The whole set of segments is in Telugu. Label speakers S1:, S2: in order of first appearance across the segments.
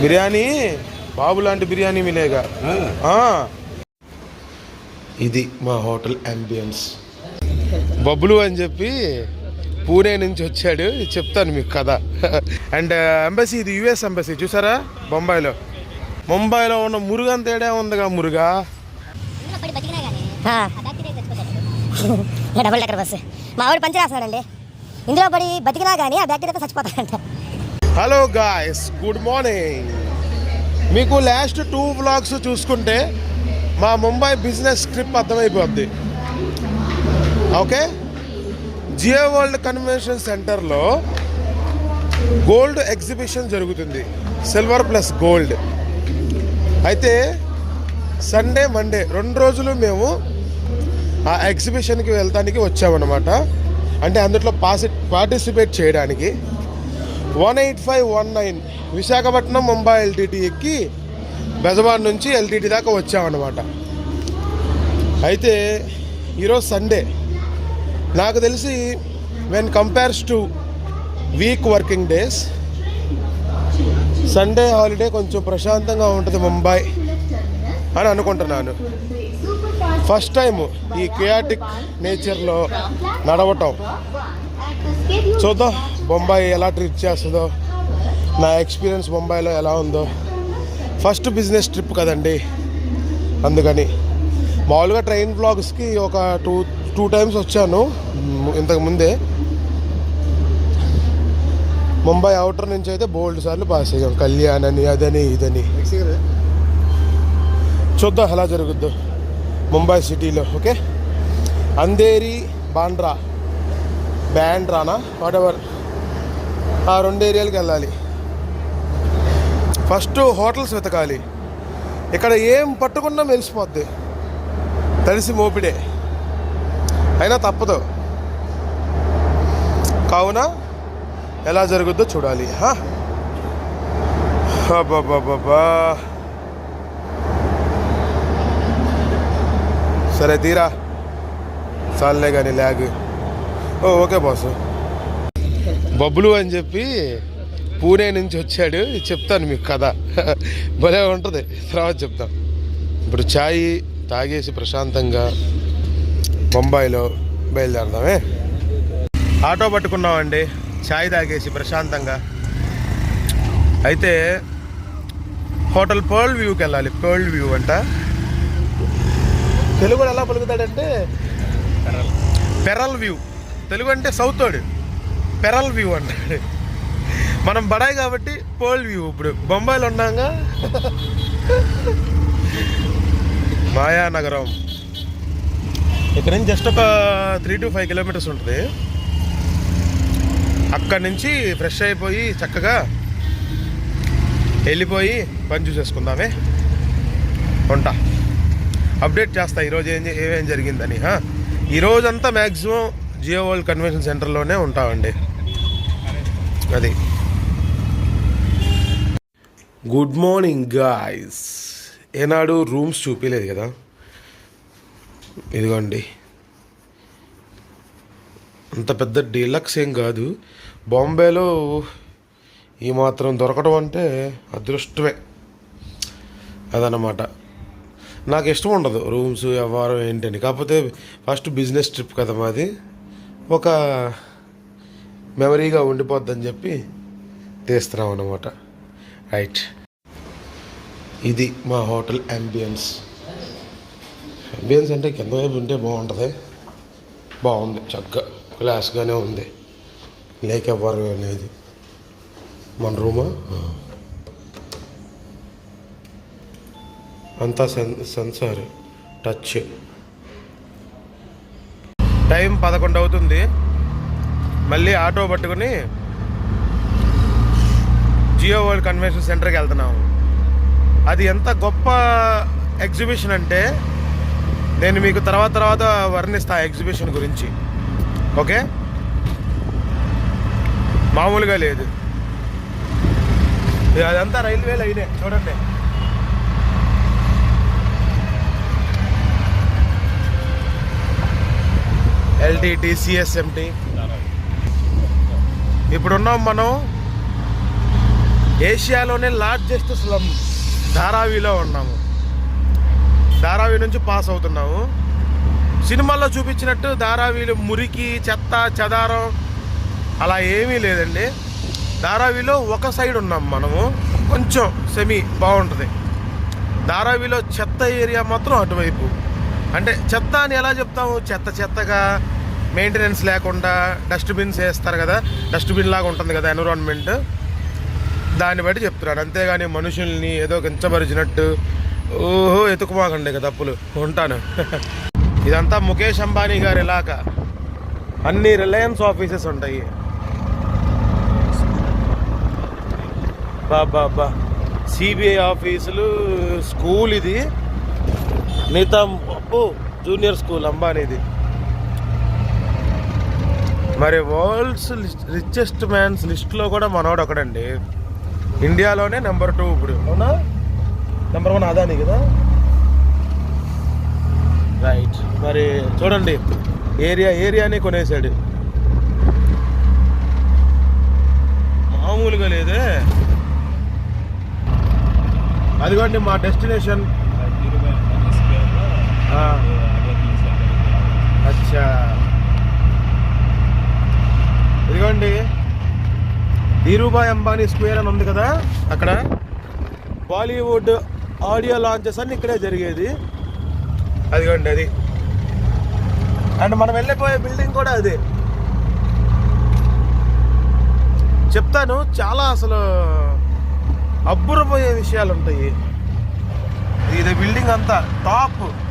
S1: బిర్యానీ? బాబు లాంటి బిర్యానీ మిలేగా ఆ. ఇది మా హోటల్ అంబియన్స్ బబ్బులు అని చెప్పి పూణే నుంచి వచ్చాడు. చెప్తాను మీకు కథ. అండ్ ఎంబసీ ఇది యుఎస్ ఎంబసీ చూసారా? బొంబాయిలో. ముంబైలో ఉన్న మురుగన్ తేడా ఉందిగా Muruga?
S2: Bacteria
S3: double decker bus మా వాడు పంచి రాస్తాడండి ఇందులో పడి బతికినా కానీ ఆ బ్యాక్టీరియాతో చచ్చిపోతాడంట.
S1: హలో గాయస్ గుడ్ మార్నింగ్ మీకు లాస్ట్ టూ వ్లాగ్స్ చూసుకుంటే మా ముంబై బిజినెస్ ట్రిప్ అర్థమైపోద్ది. ఓకే జియో వరల్డ్ కన్వెన్షన్ సెంటర్లో గోల్డ్ ఎగ్జిబిషన్ జరుగుతుంది. సిల్వర్ ప్లస్ గోల్డ్ అయితే సండే మండే రెండు రోజులు మేము ఆ ఎగ్జిబిషన్కి వెళ్తానికి వచ్చామన్నమాట. అంటే అందులో పాసి పార్టిసిపేట్ చేయడానికి. One eight five one nine Visakhapatnam Mumbai LTT ఎక్కి బెజవాడ్ నుంచి ఎల్టీటీ దాకా వచ్చామన్నమాట. అయితే ఈరోజు సండే. నాకు తెలిసి when compares to week working days Sunday holiday కొంచెం ప్రశాంతంగా ఉంటుంది ముంబై అని అనుకుంటున్నాను. ఫస్ట్ టైము ఈ క్రియాటిక్ నేచర్లో నడవటం. చూద్దాం. బొంబాయి ఎలా ట్రీట్ చేస్తుందో. నా ఎక్స్పీరియన్స్ బొంబాయిలో ఎలా ఉందో. ఫస్ట్ బిజినెస్ ట్రిప్ కదండి. అందుకని. మామూలుగా ట్రైన్ బ్లాగ్స్కి ఒక టూ టూ టైమ్స్ వచ్చాను. ఇంతకుముందే ఇంతకు ముందే. ముంబై అవుటర్ నుంచి అయితే బోల్డ్ సార్లు పాస్ అయ్యాం. కళ్యాణ్ అని అదని ఇదని. చూద్దాం ఎలా జరుగుద్దో. ముంబై సిటీలో ఓకే అంధేరి బాండ్రా బ్యాండ్ రానా? వాట్ ఎవర్ ఆ రెండు ఏరియాలకు వెళ్ళాలి. ఫస్ట్ హోటల్స్ వెతకాలి. ఇక్కడ ఏం పట్టుకున్నా మెలిసిపోద్ది తడిసి మోపిడే. అయినా తప్పదు. కావున ఎలా జరుగుద్దో చూడాలి. హా? సరే తీరా. చాలే కానీ ల్యాగ్. ఓకే బాస్ బబ్బులు అని చెప్పి పూణే నుంచి వచ్చాడు. చెప్తాను మీకు కథ. భలే ఉంటుంది. తర్వాత చెప్తాం. ఇప్పుడు ఛాయ్ తాగేసి ప్రశాంతంగా బొంబాయిలో బయలుదేరదామే. ఆటో పట్టుకున్నామండి. ఛాయ్ తాగేసి ప్రశాంతంగా. అయితే హోటల్ పర్ల్ వ్యూకి వెళ్ళాలి. పర్ల్ వ్యూ అంట. తెలుగులో ఎలా పలుకుతాడంటే పెరల్ వ్యూ. తెలుగు అంటే సౌత్ వాడు. పెరల్ వ్యూ అంటాడు మనం బడాయి కాబట్టి పోల్ వ్యూ ఇప్పుడు. బొంబాయిలో ఉన్నాగా? మాయానగరం. ఇక్కడ నుంచి జస్ట్ ఒక త్రీ టు ఫైవ్ కిలోమీటర్స్ ఉంటుంది. అక్కడి నుంచి ఫ్రెష్ అయిపోయి చక్కగా వెళ్ళిపోయి పని చూసేసుకుందామే. ఉంటా. అప్డేట్ చేస్తా. ఈరోజు ఏం ఏమేం జరిగిందని ఈరోజంతా ఈ రోజంతా మ్యాక్సిమం జియో వరల్డ్ కన్వెన్షన్ సెంటర్లోనే ఉంటామండి. అది. గుడ్ మార్నింగ్ గాయస్ ఏనాడు రూమ్స్ చూపించలేదు కదా? ఇదిగోండి. అంత పెద్ద డీలక్స్ ఏం కాదు. బాంబేలో ఈ మాత్రం దొరకడం అంటే అదృష్టమే. అదనమాట నాకు ఇష్టం ఉండదు రూమ్స్ వ్యవహారం ఏంటని. కాకపోతే ఫస్ట్ బిజినెస్ ట్రిప్ కదా మాది. ఒక మెమరీగా ఉండిపోద్దని చెప్పి తీస్తున్నాం అన్నమాట. రైట్. ఇది మా హోటల్ అంబియన్స్ అంబియన్స్ అంటే కింద వైపు ఉంటే బాగుంటుంది. బాగుంది చక్కగా క్లాస్గానే ఉంది. లేక ఎవ్వరు అనేది. మన రూమా? అంతా సెన్ సెన్సార్ టచ్ టైం పదకొండు అవుతుంది. మళ్ళీ ఆటో పట్టుకుని జియో వరల్డ్ కన్వెన్షన్ సెంటర్కి వెళ్తున్నాము. అది ఎంత గొప్ప ఎగ్జిబిషన్ అంటే నేను మీకు తర్వాత తర్వాత వర్ణిస్తా ఎగ్జిబిషన్ గురించి. ఓకే? మామూలుగా లేదు. అదంతా రైల్వే లైనే చూడండి. ఎల్టీటీ సిఎస్ఎంటీ ఇప్పుడున్నాం మనం ఏషియాలోనే లార్జెస్ట్ స్లమ్ ధారావిలో ఉన్నాము. ధారావి నుంచి పాస్ అవుతున్నాము. సినిమాల్లో చూపించినట్టు ధారావిలో మురికి చెత్త చెదారం అలా ఏమీ లేదండి. ధారావిలో ఒక సైడ్ ఉన్నాం మనము. కొంచెం సెమీ బాగుంటుంది. ధారావిలో చెత్త ఏరియా మాత్రం అటువైపు. అంటే చెత్త అని ఎలా చెప్తాము? చెత్త చెత్తగా మెయింటెనెన్స్ లేకుండా డస్ట్బిన్స్ వేస్తారు కదా. డస్ట్బిన్ లాగా ఉంటుంది కదా ఎన్విరాన్మెంట్ దాన్ని బట్టి చెప్తున్నాను అంతేగాని మనుషుల్ని ఏదో కించపరిచినట్టు ఓహో ఎతుకుమాకండి ఇక తప్పులు. ఉంటాను. ఇదంతా ముఖేష్ అంబానీ గారి ఇలాకా అన్ని రిలయన్స్ ఆఫీసెస్ ఉంటాయి. బాబా బా. సిబిఐ ఆఫీసులు స్కూల్ ఇది. మిగతా అప్పు జూనియర్ స్కూల్ అంబానీది. మరి వరల్డ్స్ రిచెస్ట్ మ్యాన్స్ లిస్ట్లో కూడా మనోడు ఒకడండి. ఇండియాలోనే నెంబర్ టూ ఇప్పుడు. అవునా? నెంబర్ వన్ అదాని కదా? రైట్ మరి చూడండి. ఏరియా ఏరియానే కొనేసాడు మామూలుగా లేదే. అదిగోండి మా డెస్టినేషన్. అచ్చా. ఇదిగోండి. ధీరుభాయ్ అంబానీ స్క్వేర్ అని ఉంది కదా అక్కడ. బాలీవుడ్ ఆడియో లాంచెస్ అన్ని ఇక్కడే జరిగేది. అదిగోండి అది. అండ్ మనం వెళ్ళిపోయే బిల్డింగ్ కూడా అది. చెప్తాను చాలా అసలు అబ్బురపోయే విషయాలు ఉంటాయి ఇది బిల్డింగ్ అంతా టాప్.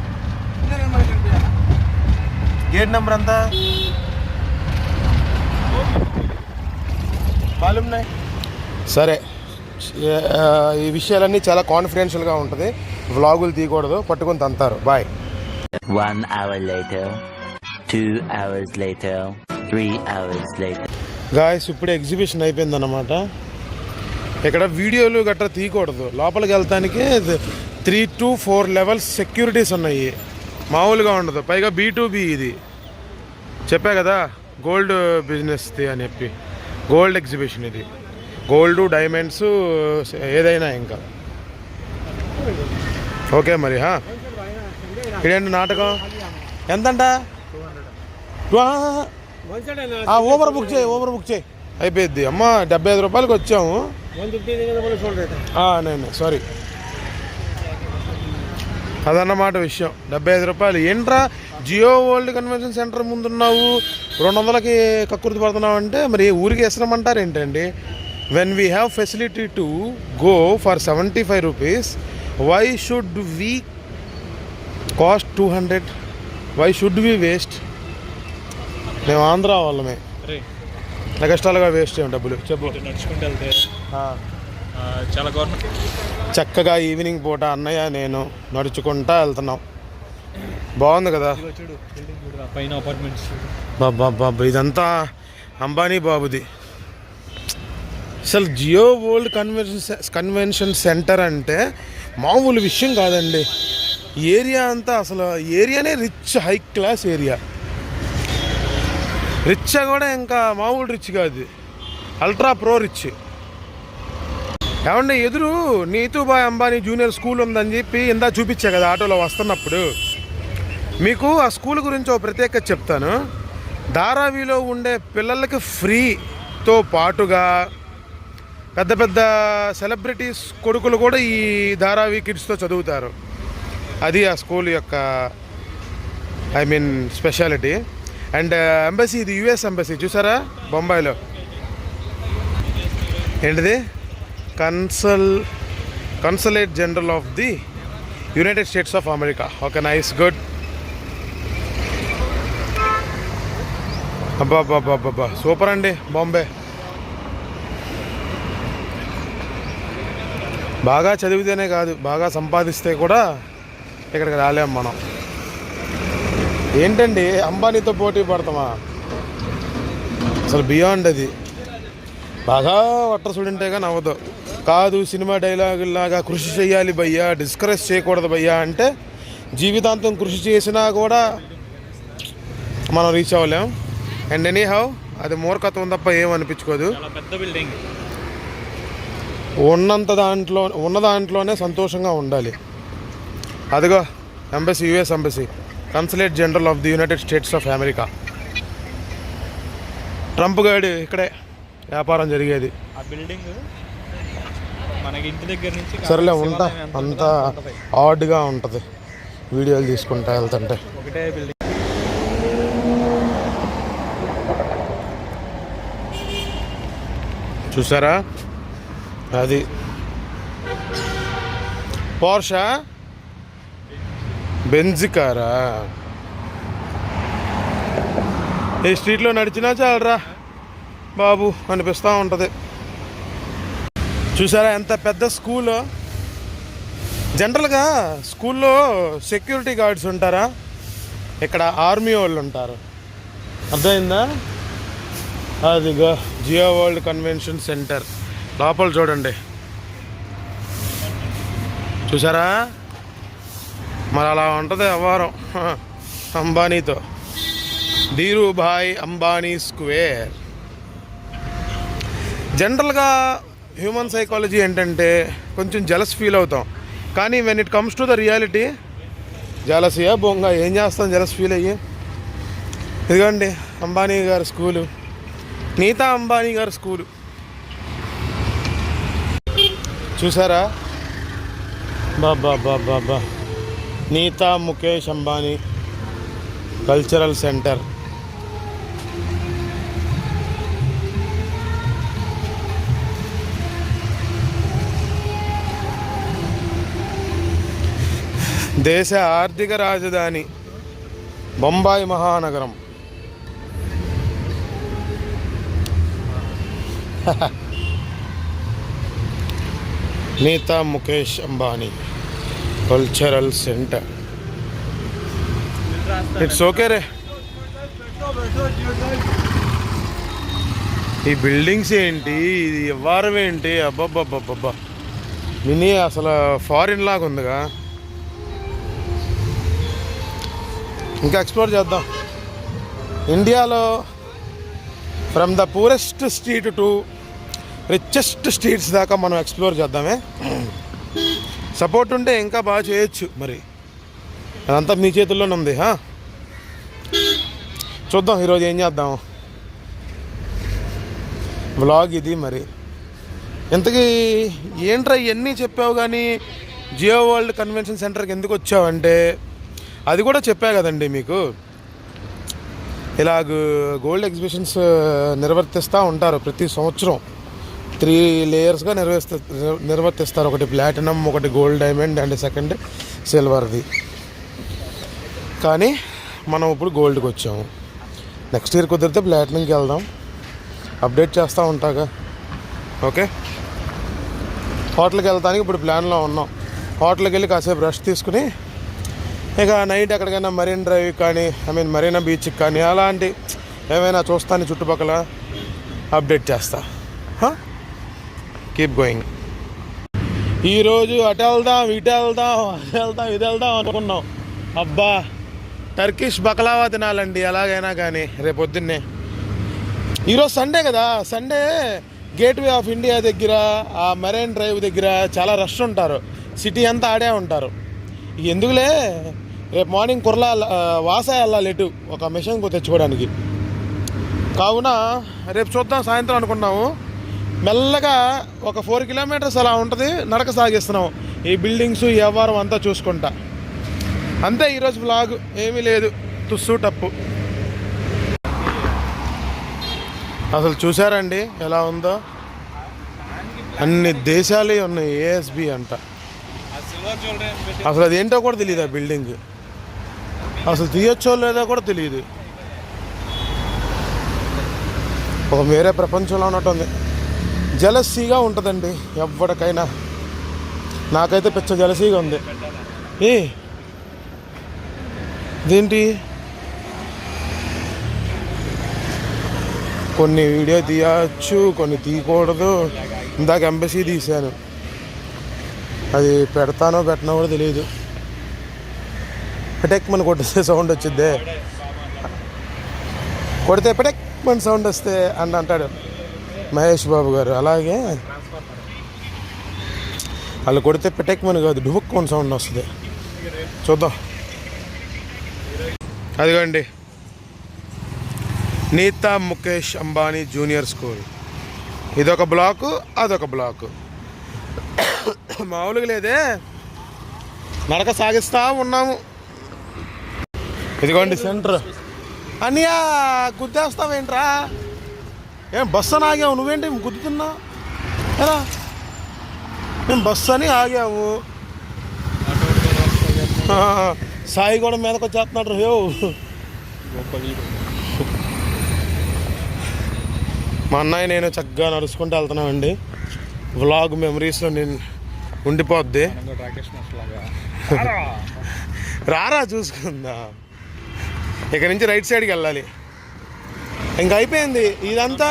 S1: గేట్ నెంబర్ అంతా మాలుమ్నాయ్ సరే. ఈ విషయాలన్నీ చాలా కాన్ఫిడెన్షియల్గా ఉంటుంది. వ్లాగులు తీయకూడదు పట్టుకొని తంతారు. Bye
S4: One hour later, two hours later, three hours later.
S1: Guys ఇప్పుడు ఎగ్జిబిషన్ అయిపోయిందన్నమాట. ఇక్కడ వీడియోలు గట్రా తీయకూడదు. లోపలికి వెళ్తానికి three to four levels securities ఉన్నాయి. మామూలుగా ఉండదు. పైగా బీ టు బి ఇది. చెప్పా కదా గోల్డ్ బిజినెస్ది అని చెప్పి. గోల్డ్ ఎగ్జిబిషన్ ఇది. గోల్డ్ డైమండ్స్ ఏదైనా ఇంకా. ఓకే మరి హా? ఇదేంటి నాటకం? ఎంతంట? ఆ, ఊబర్ బుక్ చేయి ఊబర్ బుక్ చేయి. అయిపోయింది అమ్మ డెబ్బై ఐదు రూపాయలకి వచ్చాము. నేను సారీ అదన్నమాట విషయం. డెబ్బై ఐదు రూపాయలు. ఏంట్రా? జియో వరల్డ్ కన్వెన్షన్ సెంటర్ ముందున్నావు. రెండు వందలకి కక్కుర్తి పడుతున్నావు అంటే మరి ఊరికి వేసరమంటారు ఏంటండి? When we have facility to go for seventy five rupees why should we cost two hundred why should we waste మేము ఆంధ్ర వాళ్ళమే. ఎగస్ట్రాలుగా వేస్ట్ చేయం డబ్బులు. చెప్పు
S5: నడుచుకుంటూ చాలా గవర్నమెంట్
S1: చక్కగా ఈవినింగ్ పూట అన్నయ్య నేను నడుచుకుంటా వెళ్తున్నాం. బాగుంది కదా?
S5: పైన అపార్ట్మెంట్స్
S1: బాబా బాబా ఇదంతా అంబానీ బాబుది. అసలు Jio world convention convention centre అంటే మామూలు విషయం కాదండి. ఏరియా అంతా అసలు ఏరియానే rich high class area. Rich కూడా ఇంకా మామూలు రిచ్ కాదు. అల్ట్రా ప్రో రిచ్ ఏమంటే ఎదురు నీతూబాయ్ అంబానీ జూనియర్ స్కూల్ ఉందని చెప్పి ఇందా చూపించా కదా ఆటోలో వస్తున్నప్పుడు. మీకు ఆ స్కూల్ గురించి ఒక ప్రత్యేకత చెప్తాను. ధారావిలో ఉండే పిల్లలకి ఫ్రీతో పాటుగా పెద్ద పెద్ద సెలబ్రిటీస్ కొడుకులు కూడా ఈ ధారావి కిడ్స్తో చదువుతారు. అది ఆ స్కూల్ యొక్క I mean speciality. And embassy ఇది యుఎస్ ఎంబసీ చూసారా? బొంబాయిలో. ఏంటిది? Consul consulate general of the United States of America okay nice good అబ్బాబ్బాబ్బాబ్బా super అండి బాంబే. బాగా చదివితేనే కాదు బాగా సంపాదిస్తే కూడా ఇక్కడికి రాలేం మనం. ఏంటండి అంబానీతో పోటీ పడతామా? అసలు బియాండ్ అది. బాగా వట్ట చూడింటే కానీ అవ్వదు. కాదు సినిమా డైలాగులాగా కృషి చేయాలి భయ్యా డిస్కరేజ్ చేయకూడదు భయ్యా అంటే జీవితాంతం కృషి చేసినా కూడా మనం రీచ్ అవ్వలేం. అండ్ ఎనీ హౌ అది మూర్ఖత్వం తప్ప ఏం అనిపించుకోదు.
S5: చాలా పెద్ద బిల్డింగ్
S1: ఉన్నంత దాంట్లో ఉన్న దాంట్లోనే సంతోషంగా ఉండాలి. అదిగో embassy US embassy consulate general of the United States of America Trump గాడి ఇక్కడే వ్యాపారం జరిగేది.
S5: ఆ బిల్డింగ్ మనకి ఇంటి దగ్గర నుంచి
S1: సరేలే ఉంటా. అంతా. ఆడ్గా ఉంటుంది. వీడియోలు తీసుకుంటా వెళ్తుంటే.
S5: ఒకటే బిల్డింగ్
S1: చూసారా? అది. పోర్షా బెంజ్ కారా? ఈ స్ట్రీట్లో నడిచినా చాలరా. బాబు అనిపిస్తూ ఉంటుంది. చూసారా ఎంత పెద్ద స్కూల్? జనరల్గా స్కూల్లో సెక్యూరిటీ గార్డ్స్ ఉంటారా? ఇక్కడ ఆర్మీ వాళ్ళు ఉంటారు. అర్థమైందా? అదిగో జియో వరల్డ్ కన్వెన్షన్ సెంటర్. లోపల చూడండి. చూసారా? మరి అలా ఉంటుంది వ్యవహారం. అంబానీతో. ధీరుభాయ్ అంబానీ స్క్వేర్. జనరల్గా హ్యూమన్ సైకాలజీ ఏంటంటే కొంచెం జలస్ ఫీల్ అవుతాం. కానీ when it comes to the reality జలసియా బొంగ ఏం చేస్తాం జలస్ ఫీల్ అయ్యి? ఇదిగోండి అంబానీ గారి స్కూలు. నీతా అంబానీ గారి స్కూలు. చూసారా? బాబా బాబా బా నీతా ముఖేష్ అంబానీ కల్చరల్ సెంటర్ దేశ ఆర్థిక రాజధాని బొంబాయి మహానగరం. Nita Mukesh Ambani cultural centre it's okay రే. ఈ బిల్డింగ్స్ ఏంటి? ఇది వ్యవహారం ఏంటి? అబ్బబ్బబ్బబ్బా మినీ అసలు ఫారిన్ లాగా ఉందిగా. ఇంకా ఎక్స్ప్లోర్ చేద్దాం. ఇండియాలో from the poorest street to richest streets దాకా మనం ఎక్స్ప్లోర్ చేద్దామే. సపోర్ట్ ఉంటే ఇంకా బాగా చేయొచ్చు మరి. అదంతా మీ చేతుల్లోనే ఉంది హా? చూద్దాం ఈరోజు ఏం చేద్దాం వ్లాగ్ ఇది మరి. ఇంతకీ ఏంట్రా ఇవన్నీ చెప్పావు కానీ జియో వరల్డ్ కన్వెన్షన్ సెంటర్కి ఎందుకు వచ్చావంటే అది కూడా చెప్పా కదండి మీకు. ఇలాగ గోల్డ్ ఎగ్జిబిషన్స్ నిర్వర్తిస్తూ ఉంటారు ప్రతి సంవత్సరం. త్రీ లేయర్స్గా నిర్వహిస్తా నిర్వర్తిస్తారు. ఒకటి ప్లాటినం ఒకటి గోల్డ్ డైమండ్ అండ్ సెకండ్ సిల్వర్ది. కానీ మనం ఇప్పుడు గోల్డ్కి వచ్చాము. నెక్స్ట్ ఇయర్ కుదిరితే ప్లాటినంకి వెళ్దాం. అప్డేట్ చేస్తూ ఉంటాగా. ఓకే? హోటల్కి వెళ్తానికి ఇప్పుడు ప్లాన్లో ఉన్నాం. హోటల్కి వెళ్ళి కాసేపు రెస్ట్ తీసుకుని ఇక నైట్ ఎక్కడికైనా మరీన్ డ్రైవ్ కానీ ఐ మీన్ మరీనా బీచ్కి కానీ అలాంటి ఏమైనా చూస్తాను చుట్టుపక్కల అప్డేట్ చేస్తా. కీప్ గోయింగ్ ఈరోజు అటు వెళ్దాం ఇటు వెళ్దాం అటు వెళ్దాం ఇది వెళ్దాం అనుకున్నాం. అబ్బా టర్కిష్ బకలావా తినాలండి ఎలాగైనా కానీ రేపు పొద్దున్నే. ఈరోజు సండే కదా సండే గేట్వే ఆఫ్ ఇండియా దగ్గర ఆ మెరైన్ డ్రైవ్ దగ్గర చాలా రష్ ఉంటారు. సిటీ అంతా ఆడే ఉంటారు. ఎందుకులే? రేపు మార్నింగ్ కుర్లా వాసా వెళ్ళాలి ఎటు ఒక మిషన్ తెచ్చుకోవడానికి. కావున రేపు చూద్దాం సాయంత్రం అనుకున్నాము. మెల్లగా ఒక ఫోర్ కిలోమీటర్స్ అలా ఉంటుంది నడక సాగిస్తున్నాం ఈ బిల్డింగ్స్ ఈ వ్యవహారం అంతా చూసుకుంటా. అంతే ఈరోజు బ్లాగ్ ఏమీ లేదు తుస్సు టప్పు. అసలు చూసారండి ఎలా ఉందో? అన్ని దేశాలే ఉన్నాయి ఏఎస్బి అంట. అసలు అదేంటో కూడా తెలియదు ఆ బిల్డింగ్. అసలు తీయొచ్చో లేదో కూడా తెలియదు. ఒక వేరే ప్రపంచంలో ఉన్నట్టుంది. జలసీగా ఉంటుందండి ఎవరికైనా నాకైతే పిచ్చ జలసీగా ఉంది. ఏ? ఇదేంటి? కొన్ని వీడియో తీయచ్చు కొన్ని తీయకూడదు. ఇందాక ఎంబసీ తీశాను. అది పెడతానో పెట్టనో కూడా తెలియదు. పిటెక్మన్ మన కొట్టితే సౌండ్ వచ్చిద్దే. కొడితే పెటెక్ సౌండ్ వస్తే అని అంటాడు మహేష్ బాబు గారు. అలాగే వాళ్ళు కొడితే పిటెక్మన్ కాదు డుబుక్కొని సౌండ్ వస్తుంది. చూద్దాం. అదిగోండి. Nita Mukesh Ambani junior school. ఇదొక బ్లాకు అదొక బ్లాకు. మామూలుగా లేదే. నడక సాగిస్తా ఉన్నాము. ఇదిగోండి సెంటర్. అన్నయ్య గుద్దేస్తావేంట్రా ఏం బస్సు అని ఆగావు? నువ్వేంటి గుద్దుతున్నా? ఎలా? మేము బస్సు అని ఆగాము ఆ, సాయి కూడా మీదకి వచ్చేస్తున్నాడు యో మా అన్నయ్య నేను చక్కగా నడుచుకుంటూ వెళ్తున్నామండి. వ్లాగ్ మెమరీస్లో నేను ఉండిపోద్ది. రారా చూసుకుందా. ఇక్కడ నుంచి రైట్ సైడ్కి వెళ్ళాలి. ఇంకా అయిపోయింది. ఇదంతా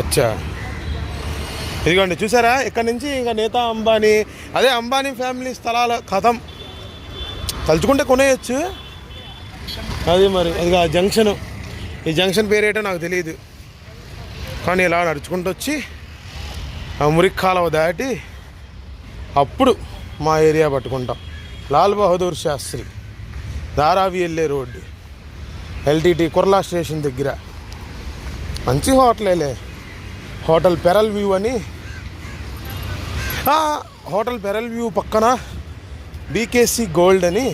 S1: అచ్చా. ఇదిగోండి చూసారా? ఇక్కడ నుంచి ఇంకా నేతా అంబానీ అదే అంబానీ ఫ్యామిలీ స్థలాల కథం. తలుచుకుంటే కొనేయచ్చు. అది మరి అది ఆ జంక్షన్. ఈ జంక్షన్ పేరేటో నాకు తెలియదు. కానీ ఇలా నడుచుకుంటూ వచ్చి ఆ మురికి కాలువ దాటి అప్పుడు మా ఏరియా పట్టుకుంటాం. లాల్ బహదూర్ శాస్త్రి ధారావి వెళ్ళే రోడ్డు ఎల్టీటీ కుర్లా స్టేషన్ దగ్గర. మంచి హోటలేలే. హోటల్ పెరల్ వ్యూ అని. హోటల్ పెరల్ వ్యూ పక్కన బీకేసీ గోల్డ్ అని.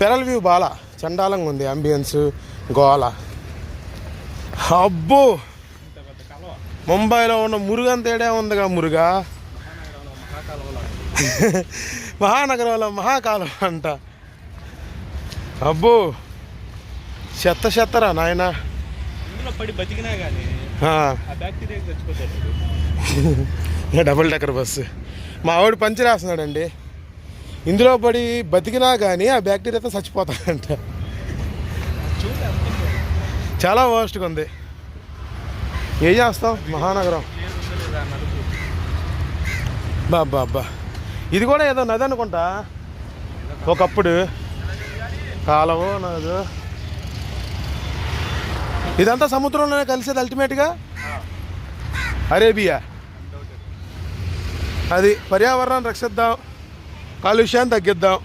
S1: పెరల్ వ్యూ బాలా చండాలంగా ఉంది అంబియన్స్ గోల అబ్బో! ముంబైలో ఉన్న మురుగన్ తేడా ఉందిగా మురుగా. మహానగరంలో మహాకాలం అంట. అబ్బో! చెత్త చెత్తరా నాయనా?
S5: పడి బతికినా కానీ
S1: డబుల్ డెక్కర్ బస్సు మా ఆవిడ పంచి రాస్తున్నాడండి. ఇందులో పడి బతికినా కానీ ఆ బ్యాక్టీరియాతో చచ్చిపోతాడంట. చాలా వర్స్ట్గా ఉంది. ఏం చేస్తాం? మహానగరం. బాబా అబ్బా ఇది కూడా ఏదో నది అనుకుంటా. ఒకప్పుడు కాలవో నదో. ఇదంతా సముద్రంలోనే కలిసేది అల్టిమేట్గా అరేబియా. అది పర్యావరణం రక్షిద్దాం కాలుష్యాన్ని తగ్గిద్దాం.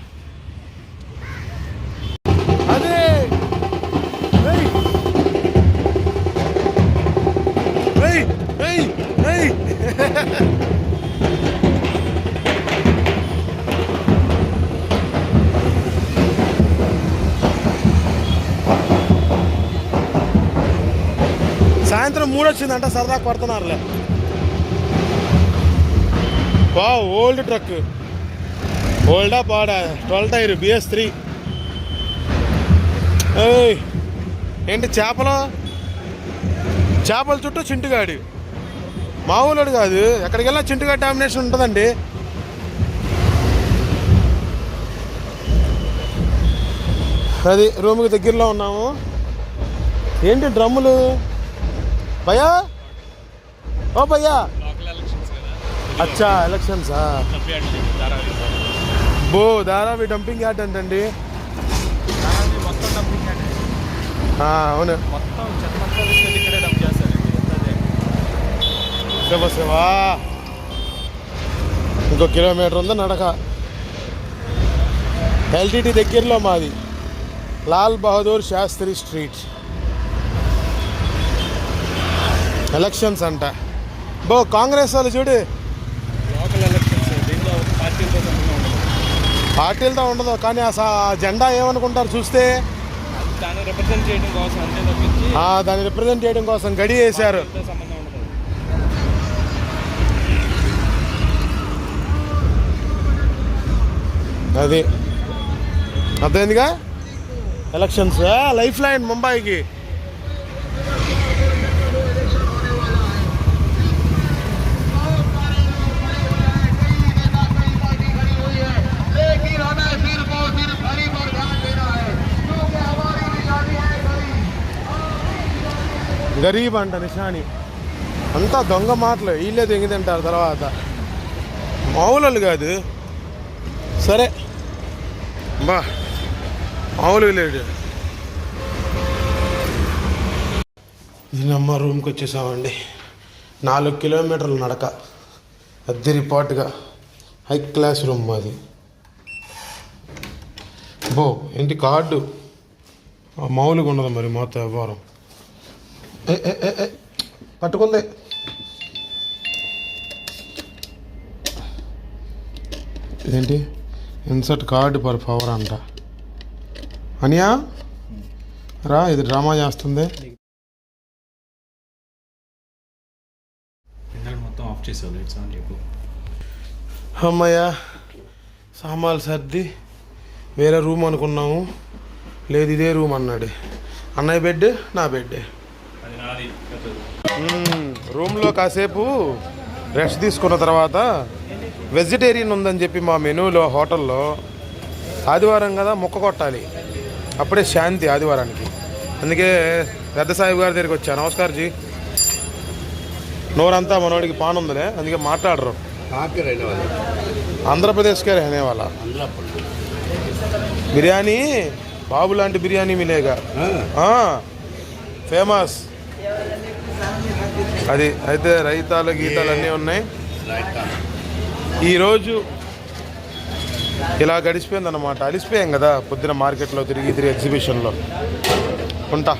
S1: వచ్చిందంట సరదా కొడుతున్నారులే. బా ఓల్డ్ ట్రక్. ఓల్డా బాడా ట్వెల్వ్ టైర్ బిఎస్ త్రీ. ఏంటి చేపలు? చేపల చుట్టూ చింటుగాడి. మామూలుడు కాదు ఎక్కడికి వెళ్ళినా చింటుగాడు డామినేషన్ ఉంటుందండి. అది రూమ్కి దగ్గరలో ఉన్నాము. ఏంటి డ్రమ్ములు? భయ్యా? ఓ భయ్యా. అచ్చా ఎలక్షన్సా బో ధారావి డంపింగ్ యార్డ్ అంటండి. అవును. శివా. ఇంకో కిలోమీటర్ ఉంది నడక? ఎల్టీటీ దగ్గరలో మాది. లాల్ బహదూర్ శాస్త్రి స్ట్రీట్. ఎలక్షన్స్ అంట. బో కాంగ్రెస్ వాళ్ళు చూడు.
S5: లోకల్ ఎలక్షన్స్ దీంట్లో పార్టీలతో ఉండదు.
S1: పార్టీలతో ఉండదు కానీ ఆ జెండా ఏమనుకుంటారు చూస్తే?
S5: దాన్ని రిప్రజెంట్ చేయడం కోసం అంతే తప్పించి
S1: ఆ, దాన్ని రిప్రజెంట్ చేయడం కోసం గడి వేశారు. అది. అర్థమైందిగా? ఎలక్షన్స్ లైఫ్ లైన్ ముంబైకి. గరీబ్ అంట నిషాని. అంతా దొంగ మాటలు. వీళ్ళే దెంగి తింటారు తర్వాత. మామూలు కాదు. సరే. బా. మామూలు లేడు. ఇది నమ్మ రూమ్కి వచ్చేసామండి. నాలుగు కిలోమీటర్లు నడక. అద్దరిపాటుగా హై క్లాస్ రూమ్ మాది. బో ఏంటి కార్డు? మామూలుగా ఉండదు మరి మాతో వ్యవహారం? పట్టుకుంది. ఇదేంటి? ఇన్సర్ట్ కార్డు పర్ పవర్ అంట. అనియా రా ఇది డ్రామా చేస్తుంది.
S5: మొత్తం ఆఫ్ చేసావు
S1: అమ్మయ్య సామాన్లు సర్ది వేరే రూమ్ అనుకున్నాము. లేదు ఇదే రూమ్ అన్నాడు. అన్నయ్య బెడ్ నా బెడ్ రూమ్లో కాసేపు రెస్ట్ తీసుకున్న తర్వాత వెజిటేరియన్ ఉందని చెప్పి మా మెనూలో హోటల్లో ఆదివారం కదా మొక్క కొట్టాలి. అప్పుడే శాంతి ఆదివారానికి. అందుకే పెద్ద సాహిబ్ గారి దగ్గరికి వచ్చాను నమస్కార్ జీ. నోరంతా మనోడికి పాన్ ఉందిలే అందుకే మాట్లాడరు. ఆంధ్రప్రదేశ్కే రహనే వాళ్ళ. బిర్యానీ బాబు లాంటి బిర్యానీ మీలేగా ఫేమస్. అది అయితే రైతాలు గీతాలు అన్నీ ఉన్నాయి. ఈరోజు ఇలా గడిచిపోయింది అనమాట అలిసిపోయాం కదా పొద్దున మార్కెట్లో తిరిగి తిరిగి ఎగ్జిబిషన్లో. ఉంటా.